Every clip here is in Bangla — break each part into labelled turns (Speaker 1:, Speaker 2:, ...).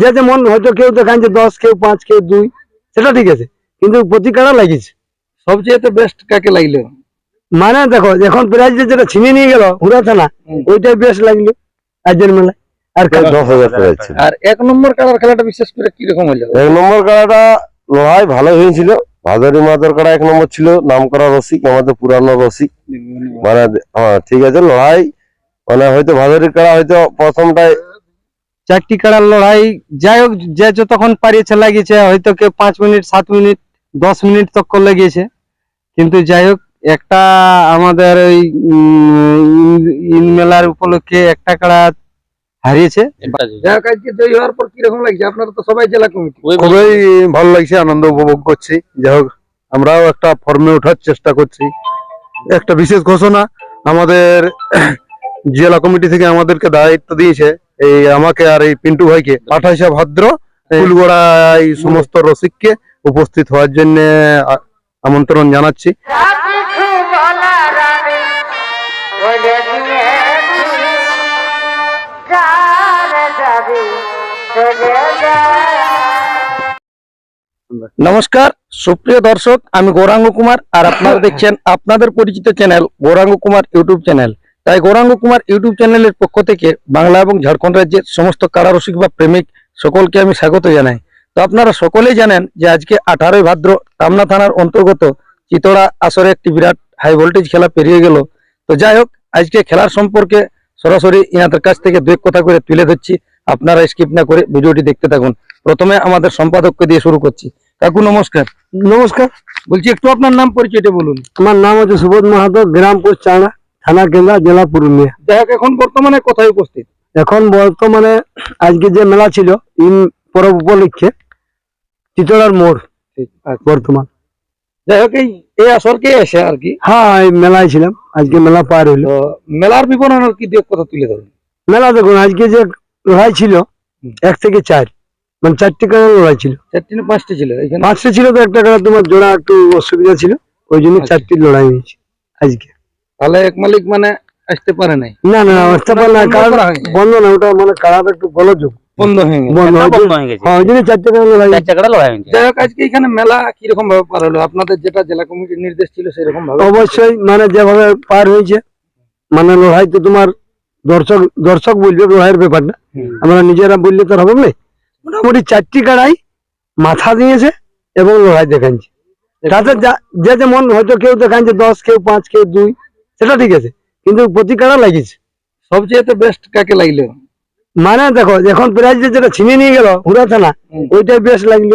Speaker 1: যে যেমন হয়তো কেউ দেখাচ্ছে দশ কেউ পাঁচ কেউ দুই সেটা ঠিক আছে। কিন্তু প্রতি লাগিয়েছে।
Speaker 2: সবচেয়ে বেস্ট কাকে লাগল?
Speaker 1: মানে দেখো এখন প্রাইজ যেটা ছিনিয়ে নিয়ে গেল হুড়া থানা ওইটাই বেশ লাগল আজকের মেলায় আর
Speaker 3: দশ হাজার
Speaker 2: আর এক নম্বর কালার খেলাটা বিশেষ করে কীরকম হলো?
Speaker 3: এক নম্বর কাড়াটা লড়াই ভালো হয়েছিল। ভাদরি মাদর কাড়া এক নম্বর ছিল নাম করা রসিক আমাদের পুরানো রসিক। মানে হ্যাঁ ঠিক আছে লড়াই। মানে হয়তো ভাদরি কাড়া হয়তো প্রথমটায়
Speaker 4: চারটি কাড়ার লড়াই যাই হোক যে যতক্ষণ পারিয়েছে লাগিয়েছে হয়তো কেউ পাঁচ মিনিট সাত মিনিট দশ মিনিট তক লেগেছে কিন্তু যাই হোক একটা আমাদের ওই উম, ইন মেলার উপলক্ষে একটা কাড়া হারিয়েছে।
Speaker 2: যাই হোক আজকে জয়ী হওয়ার পর কীরকম লাগছে? আপনারা তো সবাই জেলা কমিটি।
Speaker 5: খুবই ভালো লাগছে আনন্দ উপভোগ করছি। যাই হোক আমরাও একটা ফর্মে ওঠার চেষ্টা করছি। একটা বিশেষ ঘোষণা আমাদের জেলা কমিটি থেকে আমাদেরকে দায়িত্ব দিয়েছে এই আমাকে আর এই পিন্টু ভাইকে আঠাশে ভাদ্র ফুলগড়া, এই সমস্ত রসিককে উপস্থিত হওয়ার জন্য আমন্ত্রণ জানাচ্ছি।
Speaker 2: নমস্কার, সুপ্রিয় দর্শক, আমি গৌরাঙ্গ কুমার, আর আপনারা দেখছেন আপনাদের পরিচিত channel Gouranga Kumar YouTube channel তাই গৌরাঙ্গ কুমার ইউটিউব চ্যানেলের পক্ষ থেকে বাংলা এবং ঝাড়খণ্ড রাজ্যের সমস্ত কারারসিক বা প্রেমিক সকলকে আমি স্বাগত জানাই। তো আপনারা সকলেই জানেন যে আজকে আঠারোই ভাদ্র টামনা থানার অন্তর্গত চিতড়া আসরে একটি বিরাট হাই ভোল্টেজ খেলা পেরিয়ে গেল। তো যাই হোক আজকে খেলার সম্পর্কে সরাসরি ইনাদের কাছ থেকে দু এক কথা করে তুলে ধরছি। আপনারা স্কিপ না করে ভিডিওটি দেখতে থাকুন। প্রথমে আমাদের সম্পাদককে দিয়ে শুরু করছি। কাকু নমস্কার।
Speaker 1: নমস্কার।
Speaker 2: বলছি একটু আপনার নাম পরিচয়টা বলুন।
Speaker 1: আমার নাম হচ্ছে সুবোধ মাহাতো গ্রামপুর চাঁড়া। থানা কেন্দ্রা জেলা পুরুলিয়া।
Speaker 2: যাই হোক এখন বর্তমানে কোথায় উপস্থিত?
Speaker 1: এখন বর্তমানে আজকে যে মেলা ছিল ইন পরব উপলক্ষে চিতড়ার মোড় বর্তমান।
Speaker 2: যাই হোক এই এই আসরকে এসে আর কি?
Speaker 1: হ্যাঁ এই মেলায় ছিলাম। আজকে মেলা পার হইল।
Speaker 2: মেলার কি দিয়ে কথা তুলে ধরুন।
Speaker 1: মেলা দেখুন আজকে যে লড়াই ছিল এক থেকে চার মানে চারটি কারণে লড়াই ছিল।
Speaker 2: চারটি না পাঁচটি ছিল
Speaker 1: পাঁচটা ছিল তো একটা কারণে তোমার জোড়া একটু অসুবিধা ছিল ওই জন্য
Speaker 2: আচ্ছা।
Speaker 1: চারটি লড়াই হয়েছে আজকে।
Speaker 2: তাহলে এক মালিক মানে আসতে পারে নাই।
Speaker 1: না না আসতে পারে না কারণ বন্ধ না ওটা মানে কারাটা একটু গোলযোগ
Speaker 2: বন্ধ হয়ে গেল
Speaker 1: বন্ধ ওই জন্য- হ্যাঁ ওই জন্য চারটে কারণে লড়াই হয়েছে।
Speaker 2: যাই হোক আজকে এখানে মেলা কীরকম ভাবে পার হলো? আপনাদের যেটা জেলা কমিটির নির্দেশ ছিল সেরকম ভাবে
Speaker 1: অবশ্যই মানে যেভাবে পার হয়েছে মানে লড়াই তো তোমার দর্শক দর্শক বলবে লড়াইয়ের ব্যাপারটা
Speaker 2: হুম।
Speaker 1: আমরা নিজেরা বললে তো আর হবে না। মোটামুটি চারটি কাড়াই মাথা দিয়েছে এবং লড়াই দেখাচ্ছে তাতে যা- যে যেমন হয়তো কেউ দেখাচ্ছে দশ কেউ পাঁচ কেউ দুই সেটা ঠিক আছে কিন্তু প্রতি কাড়া লাগিয়েছে।
Speaker 2: সবচেয়ে বেস্ট কাকে লাগল?
Speaker 1: মানে দেখো এখন প্রাইজ যেটা ছিনিয়ে নিয়ে গেল হুড়া থানা। ওইটাই বেশ লাগল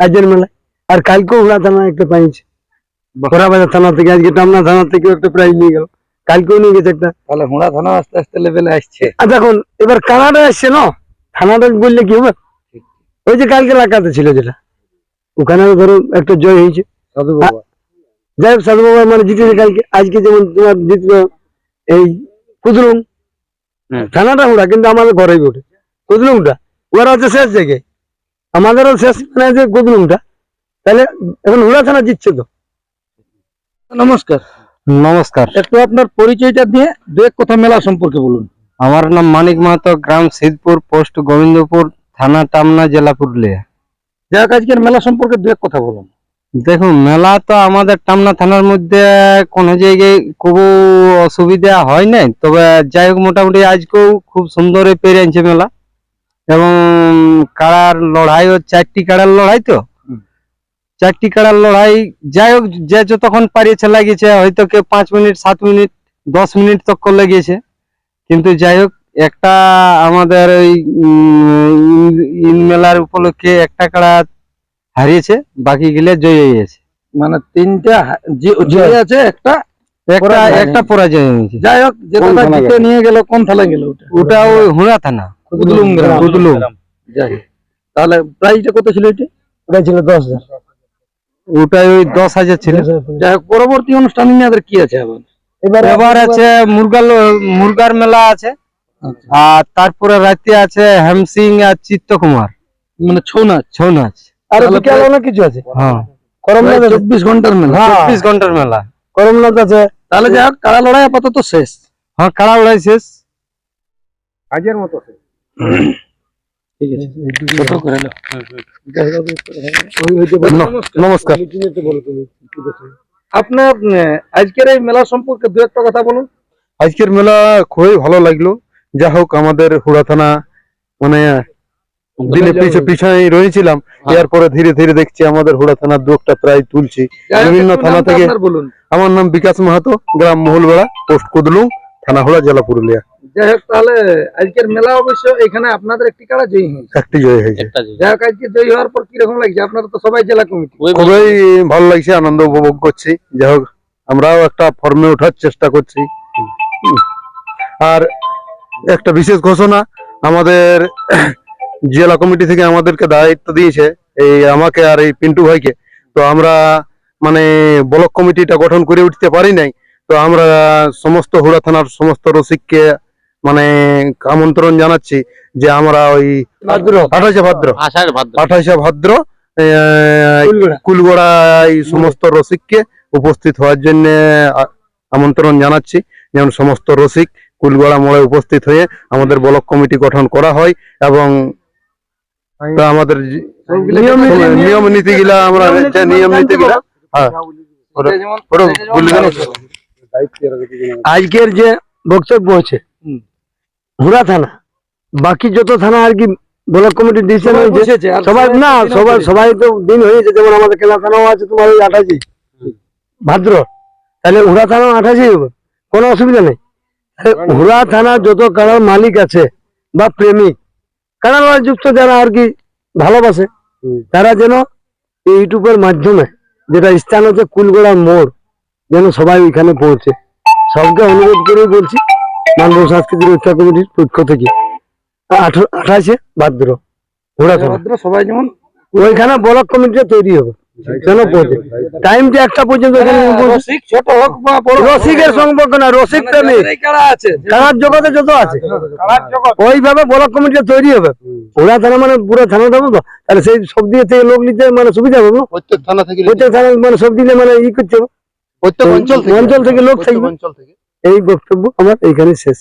Speaker 1: আজকের মেলায়। আর কালকেও হুড়া থানা একটা পাইছে।
Speaker 2: বাহ।
Speaker 1: খোরাবাজার থানা থেকে আজকে টামনা থানা থেকেও একটা প্রাইজ নিয়ে গেল কালকেও নিয়ে গেছে একটা।
Speaker 2: তাহলে হুড়া থানা আস্তে আস্তে লেভেলে আসছে।
Speaker 1: আর দেখুন এবার কানাডা এসছে না? থানাটা বললে কি হবে? ওই যে কালকে লাগাতে ছিল যেটা। ওখানে ধরো একটা জয় হয়েছে।
Speaker 2: সাধু
Speaker 1: বাবা। যাই হোক সাধু বাবা মানে জিতেছে কালকে। আজকে যেমন তোমার জিতলো এই কুদলুম থানাটা হুড়া কিন্তু আমাদের ঘরেই ওঠে কুদলুমটা ওরা হচ্ছে শেষ জায়গায়। আমাদেরও শেষ মানে যে কুদলুমটা তাহলে এখন হুড়া থানা জিতছে তো।
Speaker 2: নমস্কার।
Speaker 4: নমস্কার।
Speaker 2: একটু আপনার পরিচয়টা দিয়ে দু এক কথা মেলা সম্পর্কে বলুন।
Speaker 4: আমার নাম মানিক মাহাতো গ্রাম সিদ্ধপুর পোস্ট গোবিন্দপুর থানা টামনা জেলা পুরুলিয়া
Speaker 2: যাই হোক আজকের মেলা সম্পর্কে দু এক কথা বলুন।
Speaker 4: দেখুন মেলা তো আমাদের টামনা থানার মধ্যে কোনো জায়গায় খুব অসুবিধা হয় নাই তবে যাই হোক মোটামুটি আজকেও খুব সুন্দর পেরে আনছে মেলা। এবং কাড়ার লড়াইও চারটি কাড়ার লড়াই তো। চারটি কাড়ার লড়াই যাই হোক যে যতক্ষণ পারিয়েছে লাগিয়েছে হয়তো কেউ পাঁচ মিনিট সাত মিনিট দশ মিনিট তক লেগেছে কিন্তু যাই হোক একটা আমাদের ওই ইন মেলার উপলক্ষে একটা কাড়া হারিয়েছে বাকি গেলে জয় হয়ে গেছে।
Speaker 2: মানে তিনটা হা- যে- যে আছে একটা
Speaker 4: একটা একটা পরাজয় হয়েছে
Speaker 2: যাই হোক যেটা জিতে নিয়ে গেল কোন থানা গেল ওটা?
Speaker 4: ওটা ওই হুড়া থানা।
Speaker 2: কুদলুম গ্রাম।
Speaker 4: কুদলুম
Speaker 2: যাই হোক। তাহলে প্রাইসটা কত ছিল এটা?
Speaker 1: ওটা ছিল দশ হাজার।
Speaker 4: ওটা ওই দশ হাজার ছিল।
Speaker 2: যাই হোক পরবর্তী অনুষ্ঠান নিয়ে কি আছে আবার?
Speaker 1: এবার
Speaker 4: এবার আছে মুরগার মুরগার মেলা আছে।
Speaker 2: আচ্ছা।
Speaker 4: আর তারপরে রাতে আছে হেমসিং আর চিত্তকুমার।
Speaker 2: মানে ছৌ নাচ।
Speaker 4: ছৌ নাচ।
Speaker 1: আর
Speaker 2: তাহলে
Speaker 1: অনেক কিছু আছে?
Speaker 4: হ্যাঁ।
Speaker 1: করমনাথ
Speaker 2: চব্বিশ ঘণ্টার মেলা।
Speaker 1: হ্যাঁ।
Speaker 4: চব্বিশ ঘণ্টার মেলা।
Speaker 1: করমনাথ আছে।
Speaker 2: তাহলে যাই হোক কারা লড়াই আপাতত শেষ।
Speaker 4: হ্যাঁ কাড়া উড়াই শেষ।
Speaker 5: কাজের মতো
Speaker 2: ঠিক আছে। ছোট করে নাও।
Speaker 5: নমস্কার।
Speaker 2: আপনার আজকের এই মেলা সম্পর্কে দু একটা কথা বলুন।
Speaker 5: আজকের মেলা খুবই ভালো লাগল। যা হোক আমাদের হুড়া থানা মানে দিনে পিছে পিছনে রয়েছিলাম এরপরে ধীরে ধীরে দেখছি আমাদের হুড়া থানার দু প্রায় তুলছি। বিভিন্ন থানা থেকে-
Speaker 2: বলুন।
Speaker 5: আমার নাম বিকাশ মাহাতো গ্রাম মহুলবেড়া পোস্ট কুদলুং থানা হুড়া জেলা পুরুলিয়া।
Speaker 2: যাই হোক তাহলে আজকের মেলা অবশ্য এখানে আপনাদের একটি কাড়া জয়ী হয়েছে?
Speaker 5: একটি জয় হয়েছে।
Speaker 2: যাই হোক আজকে জয়ী হওয়ার পর কীরকম লাগছে? আপনারা তো সবাই জেলা কমিটি।
Speaker 5: খুবই ভালো লাগছে। আনন্দ উপভোগ করছি। যাই হোক আমরাও একটা ফর্মে ওঠার চেষ্টা করছি। আর একটা বিশেষ ঘোষণা আমাদের জেলা কমিটি থেকে আমাদেরকে দায়িত্ব দিয়েছে এই আমাকে আর এই পিন্টু ভাইকে। তো আমরা মানে ব্লক কমিটিটা গঠন করে উঠতে পারি নাই। তো আমরা সমস্ত হুড়া থানার সমস্ত রসিককে মানে আমন্ত্রণ জানাচ্ছি যে আমরা ওই আঠাশে ভাদ্র।
Speaker 6: আষাঢ় ভাদ্র।
Speaker 5: আঠাশে ভাদ্র কুলগড়া। এই সমস্ত রসিককে উপস্থিত হওয়ার জন্য আমন্ত্রণ জানাচ্ছি। যেমন সমস্ত রসিক কুলগড়া মোড়ে উপস্থিত হয়ে আমাদের ব্লক কমিটি গঠন করা হয় এবং তা আমাদের নিয়ম নীতি গুলা আমরা যে নিয়ম নীতি গুলা হ্যাঁ।
Speaker 1: আজকের যে বক্তব্য হচ্ছে হুড়া থানা। বাকি যত থানা আর কি ব্লক কমিটি ডিসিশন
Speaker 2: সবাই
Speaker 1: হয়েছে সবাই না সবাই সবাই তো দিন হয়েছে যেমন আমাদের কেনা থানাও আছে তোমার ওই আঠাশি। ভাদ্র। তাহলে হুড়া থানাও আঠাশি হবে। কোনো অসুবিধা নেই। হুড়া থানা যত কারার মালিক আছে বা প্রেমিক কারার যুক্ত যারা আর কি ভালোবাসে তারা যেন এই ইউটিউবের মাধ্যমে যেটা স্থান হচ্ছে কুলগোড়া মোড় যেন সবাই ওইখানে পৌঁছে। সবকে অনুরোধ করে বলছি মানব সাংস্কৃতিক রক্ষা কমিটির পক্ষ থেকে। আঠা- আঠাশে ভাদ্র
Speaker 2: ঘোড়া সবাই যেমন
Speaker 1: ওইখানে ব্লক কমিটিটা তৈরি হবে। কেন পৌঁছে টাইমটা একটা পর্যন্ত
Speaker 2: রসিক ছোট হোক বা বড়
Speaker 1: রসিকের সম্পর্ক না রসিক
Speaker 2: মানে
Speaker 1: কারার জগতে যত আছে। ওইভাবে ব্লক কমিটিটা তৈরি হবে। ওরা থানা মানে পুরো তো। তাহলে সেই সব দিকে থেকে লোক নিতে মানে সুবিধা হবে।
Speaker 5: প্রত্যেক থানা থেকে
Speaker 1: প্রত্যেক থানা মানে সব দিলে মানে ই করতে হবে।
Speaker 5: প্রত্যেক অঞ্চল থেকে।
Speaker 1: অঞ্চল থেকে লোক থাকবে।
Speaker 5: অঞ্চল থেকে।
Speaker 1: এই বক্তব্য আমার এইখানে শেষ।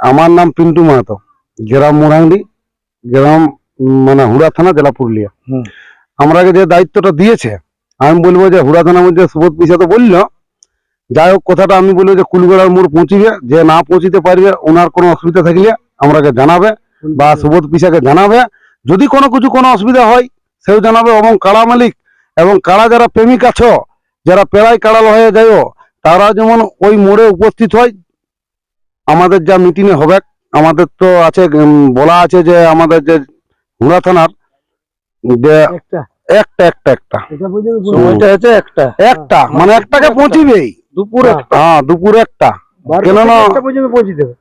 Speaker 5: আমার নাম পিন্টু মাহাতো। গ্রাম মোরাংডি গ্রাম মানে হুড়া থানা জেলা পুরুলিয়া।
Speaker 2: হুম।
Speaker 5: আমরাকে যে দায়িত্বটা দিয়েছে, আমি বলব যে হুড়া থানার মধ্যে সুবোধ পিসা তো বলল, যাই হোক, কথাটা আমি বলব যে কুলগড়ার মোড় পৌঁছিবে, যে না পৌঁছিতে পারবে ওনার কোনো অসুবিধা থাকলে আমরাকে জানাবে বা সুবোধ পিসাকে জানাবে। যদি কোনো কিছু, কোনো অসুবিধা হয়, সেও জানাবে। এবং কাড়া মালিক এবং কাড়া যারা প্রেমিক আছো, যারা পেড়ায় কাড়াল হয়ে যায়ও তারা যেমন ওই মোড়ে উপস্থিত হয়, আমাদের যা মিটিং এ হবে, আমাদের তো আছে বলা আছে যে আমাদের যে হুড়া থানার, যে
Speaker 1: একটা
Speaker 5: একটা একটা।
Speaker 2: সময়টা হচ্ছে একটা।
Speaker 5: একটা মানে একটাকে পৌঁছিবেই।
Speaker 2: দুপুর
Speaker 5: হ্যাঁ দুপুর একটা। কেননা-
Speaker 1: পৌঁছে দেবে।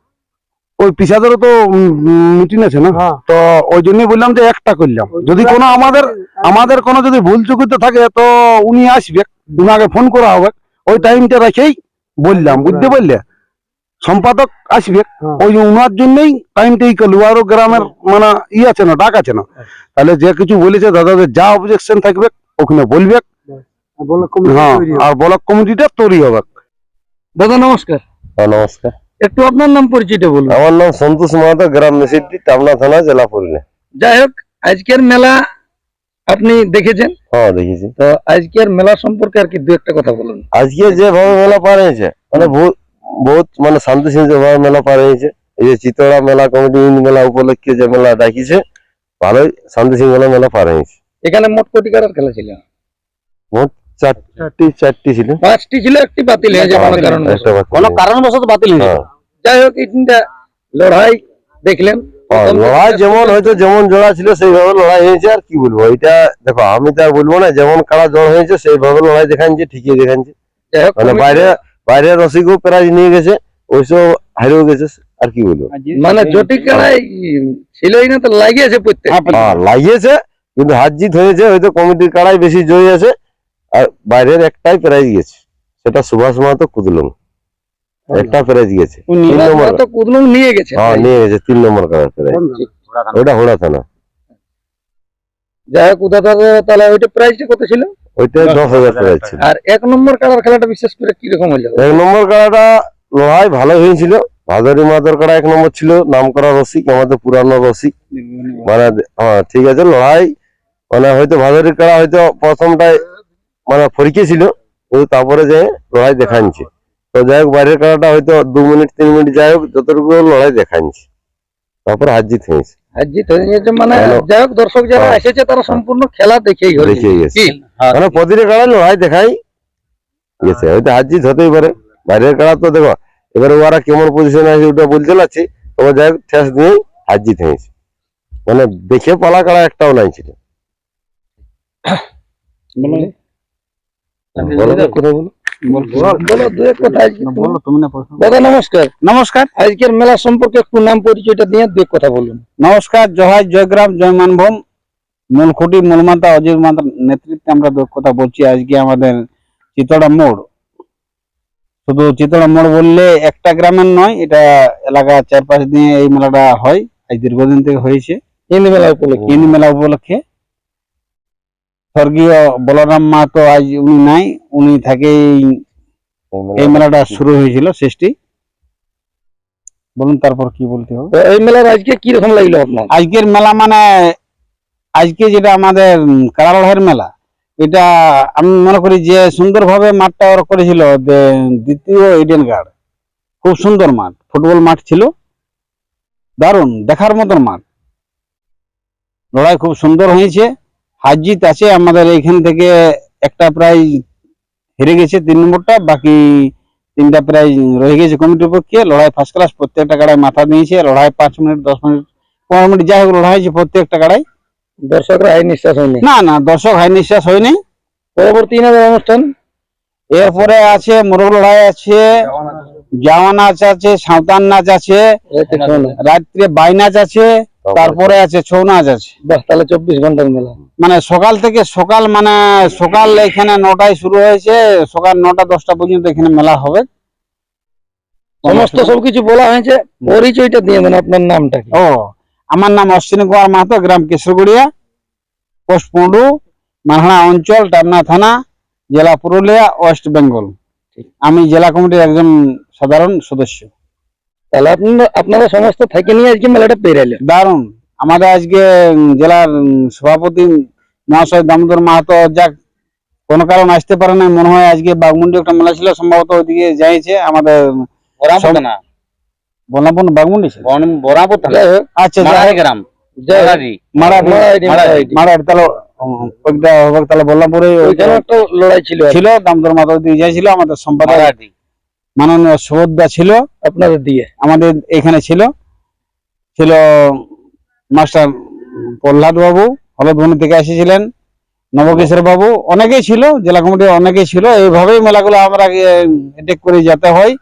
Speaker 5: ওই পিসাদেরও তো মিটিং আছে না?
Speaker 1: হ্যাঁ।
Speaker 5: তো ওই জন্যই বললাম যে একটা করলাম। যদি কোনো আমাদের আমাদের কোনো যদি ভুল চুকিতে থাকে তো উনি আসবে। উনাকে ফোন করা হবে। ওই টাইমটা রেখেই বললাম বুঝতে পারলে? সম্পাদক আসবে
Speaker 1: হ্যাঁ।
Speaker 5: ওই উনার জন্যই টাইমটা ই করল। আরও গ্রামের মানে ই আছে না ডাক আছে না। তাহলে যে কিছু বলেছে দাদাদের যা অবজেকশন থাকবে ওখানে বলবে। হ্যাঁ আর ব্লক কমিটিটা তৈরি হবে।
Speaker 2: দাদা নমস্কার।
Speaker 3: হ্যাঁ, নমস্কার।
Speaker 2: একটু আপনার নাম পরিচয়টা বলুন।
Speaker 3: আমার নাম সন্তোষ মাহাতো গ্রাম মেসিডি টামনা থানা জেলা পুরুলিয়া।
Speaker 2: যাই হোক আজকের মেলা আপনি দেখেছেন?
Speaker 3: হ্যাঁ দেখেছি।
Speaker 2: তো আজকের মেলা সম্পর্কে আর কি দু একটা কথা বলুন।
Speaker 3: আজকে যেভাবে মেলা পার হয়েছে মানে বহুত মানে শান্তি ভাবে মেলা পার হয়েছে। এই যে চিতড়া মেলা কমিটি ইন মেলা উপলক্ষে যে মেলা ডাকিছে ভালোই শান্তি সিংহলা মেলা পার হয়েছে।
Speaker 2: এখানে মোট কোটি কাটার খেলা ছিল?
Speaker 3: মোট চারটি চারটি ছিল।
Speaker 2: পাঁচটি ছিল একটি বাতিল হয়েছে কোনো কারণ
Speaker 6: কোনো। কারণবশত বাতিল হয়েছে?
Speaker 3: হ্যাঁ।
Speaker 2: যাই হোক এই তিনটা লড়াই দেখলেন।
Speaker 3: হ্যাঁ, লড়াই যেমন হয়তো যেমন জোড়া ছিল সেইভাবে লড়াই হয়েছে আর কি বলব? এটা দেখো আমি তো আর বলব না যেমন কারা জড় হয়েছে সেইভাবে লড়াই দেখাচ্ছে ঠিকই দেখাচ্ছে
Speaker 2: যাই হোক
Speaker 3: মানে বাইরে বাইরে রসিকও প্রাইজ নিয়ে গেছে ওইসব হারিয়েও গেছে আর কি বলব?
Speaker 2: মানে জটিক ছিলই না তো লাগিয়েছে প্রত্যেক
Speaker 3: হ্যাঁ লাগিয়েছে কিন্তু হার জিত হয়েছে হয়তো কমিটির কাড়াই বেশি জয়ী আছে আর বাইরের একটাই প্রাইজ গেছে সেটা সুভাষ মাহাতো কুদলুম। একটা প্রাইজ গেছে তিন
Speaker 2: কুদলুম নিয়ে গেছে।
Speaker 3: হ্যাঁ নিয়ে গেছে তিন নম্বর কাড়ার প্রাইজ। ওটা হোড়া থানা।
Speaker 2: যাই হোক উদা তাহলে ওইটা প্রাইসটা কত ছিল?
Speaker 3: ওইটা দশ হাজার ছিল
Speaker 2: আর এক নম্বর কাড়ার খেলাটা বিশেষ করে কীরকম হলো
Speaker 3: এক নম্বর লড়াই ভালো হয়েছিল। মাদর এক নম্বর ছিল নাম করা রসিক আমাদের পুরানো রসিক। মানে হ্যাঁ ঠিক আছে লড়াই মানে হয়তো হয়তো প্রথমটায় মানে ফরিকে ছিল কিন্তু তারপরে যে লড়াই দেখাচ্ছে তো যাই হোক বাইরের কাড়াটা হয়তো দু মিনিট তিন মিনিট যাই হোক যতটুকু লড়াই দেখাচ্ছে তারপর হার জিত হয়েছে।
Speaker 2: আর জিত হয়ে গেছে মানে যাই হোক দর্শক যারা
Speaker 3: হ্যাঁ।
Speaker 2: এসেছে তারা সম্পূর্ণ খেলা দেখেই হয়েছে
Speaker 3: গেছে। মানে প্রতিটা কাড়া লড়াই দেখাই। গেছে হয়তো হার জিত হতেই পারে। বাইরের কাড়া তো দেখো এবারে ওরা কেমন পজিশনে আছে ওটা বলতে পারছি তবে যাই ঠেস দিয়েই হার জিত হয়েছে মানে দেখে পালা কাড়া একটাও নাই ছিল বলো তো, কথা বলো?
Speaker 2: বলো দু এক কথা আজকে তুমি।
Speaker 7: বলো তুমি না প্রশ্ন
Speaker 2: দাদা নমস্কার।
Speaker 7: নমস্কার।
Speaker 2: আজকের মেলা সম্পর্কে একটু নাম পরিচয়টা দিয়ে দু এক কথা বলুন।
Speaker 7: নমস্কার জয় জয়গ্রাম জয় মানভূম। মূলখুঁটি মূলমাতা অজিত মাতার নেতৃত্বে আমরা কথা বলছি। আজকে আমাদের চিতড়া মোড়। শুধু চিতড়া মোড় বললে একটা গ্রামের নয় এটা এলাকা চারপাশ দিয়ে এই মেলাটা হয়। আজ দীর্ঘদিন থেকে হয়েছে।
Speaker 2: হিন্দি মেলা উপলক্ষে।
Speaker 7: হিন্দি মেলা উপলক্ষে। স্বর্গীয় বলরাম মাহাতো আজ উনি নাই উনি থেকে এই মেলাটা শুরু হয়েছিল সৃষ্টি। বলুন তারপর কি বলতে হবে?
Speaker 2: এই মেলার আজকে কি রকম লাগল আপনার?
Speaker 7: আজকের মেলা মানে আজকে যেটা আমাদের কারালহের মেলা, এটা আমি মনে করি যে সুন্দরভাবে মাঠটা ওরা করেছিল দ্বিতীয় ইডেন গার্ড খুব সুন্দর মাঠ, ফুটবল মাঠ ছিল। দারুণ, দেখার মতন মাঠ। লড়াই খুব সুন্দর হয়েছে। হাজিত আছে আমাদের এইখান থেকে একটা প্রাইজ হেরে গেছে তিন নম্বরটা, বাকি তিনটা প্রাইজ রয়ে গেছে কমিটির পক্ষে। লড়াই ফার্স্ট ক্লাস প্রত্যেকটা গাড়ায় মাথা দিয়েছে লড়াই পাঁচ মিনিট দশ মিনিট পনেরো মিনিট যাই হোক, লড়াই হয়েছে প্রত্যেকটা গাড়াই
Speaker 2: দর্শকরা আই নিঃশ্বাস হয়নি।
Speaker 7: না না দর্শক হাই নিঃশ্বাস হয়নি।
Speaker 2: পরবর্তী ইনাদের অনুষ্ঠান?
Speaker 7: এরপরে আছে মোরগ লড়াই আছে জাওয়া নাচ আছে সাঁওতান নাচ আছে। রাত্রে বাই নাচ আছে তারপরে আছে ছৌ নাচ আছে।
Speaker 2: বাহ তাহলে চব্বিশ ঘণ্টার মেলা।
Speaker 7: মানে সকাল থেকে সকাল মানে সকাল এখানে নটায় শুরু হয়েছে সকাল নটা দশটা পর্যন্ত এখানে মেলা হবে।
Speaker 2: সমস্ত সবকিছু বলা হয়েছে পরিচয়টা দিয়ে দেন আপনার নামটা
Speaker 7: ও আমার নাম অশ্বিনী কুমার মাহাতো গ্রাম কেশরগড়িয়া পোস্ট পন্ডু মানহাড়া অঞ্চল টামনা থানা জেলা পুরুলিয়া ওয়েস্ট বেঙ্গল। আমি জেলা কমিটির একজন সাধারণ সদস্য।
Speaker 2: তাহলে আপনারা সমস্ত থেকে নিয়ে আজকে মেলাটা পেরাইলেন
Speaker 7: দারুণ। আমাদের আজকে জেলার সভাপতি মহাশয় দামোদর মাহাতো যাক কোনো কারণ আসতে পারে না মনে হয় আজকে বাগমুন্ডি একটা মেলা ছিল সম্ভবত ওইদিকে যাইছে আমাদের সব- বলরামপুর না বাগমুন্ডি ছিল?
Speaker 6: বরাবর
Speaker 7: আচ্ছা
Speaker 6: গ্রাম।
Speaker 7: তাহলে উম, ওইটা হবে তাহলে বলরামপুরে
Speaker 2: ওইখানে একটা লড়াই ছিল।
Speaker 7: ছিল দামোদর ওইদিকে যাইছিল আমাদের সম্পাদক মাননীয় সুভদ্রা ছিল
Speaker 2: আপনাদের দিয়ে।
Speaker 7: আমাদের এখানে ছিল। ছিল মাস্টার প্রহ্লাদ বাবু হলদবনি থেকে এসেছিলেন। নবকিশোর বাবু অনেকেই ছিল জেলা কমিটির অনেকেই ছিল। এইভাবেই মেলাগুলো আমরা এটেক করে যেতে হয়।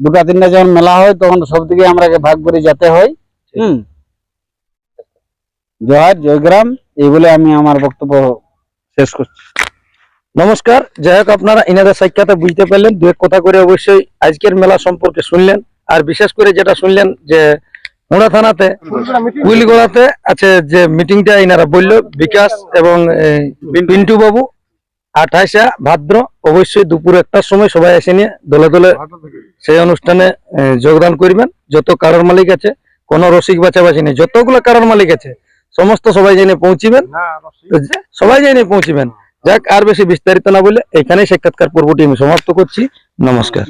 Speaker 7: দুটা তিনটা যখন মেলা হয় তখন সব দিকে আমরা ভাগ করে যেতে হয়। হুম। জয় জয়গ্রাম এই বলে আমি আমার বক্তব্য শেষ করছি।
Speaker 2: নমস্কার যাই হোক আপনারা ইনাদের সাক্ষাতে বুঝতে পারলেন। দু এক কথা করে অবশ্যই আজকের মেলা সম্পর্কে শুনলেন। আর বিশেষ করে যেটা শুনলেন যে হুড়া থানাতে কুইলগোড়াতে আছে যে মিটিংটা ইনারা বলল বিকাশ এবং পিন্টু বাবু আঠাশা ভাদ্র অবশ্যই দুপুর একটার সময় সবাই এসে নিয়ে দলে দলে সেই অনুষ্ঠানে যোগদান করবেন। যত কারোর মালিক আছে কোনো রসিক বাছাবাছি নেই যতগুলো কারোর মালিক আছে সমস্ত সবাই জেনে পৌঁছিবেন। সবাই জেনে পৌঁছিবেন। যাক আর বেশি বিস্তারিত না বলে এখানেই সাক্ষাৎকার পর্বটি আমি সমাপ্ত করছি। নমস্কার।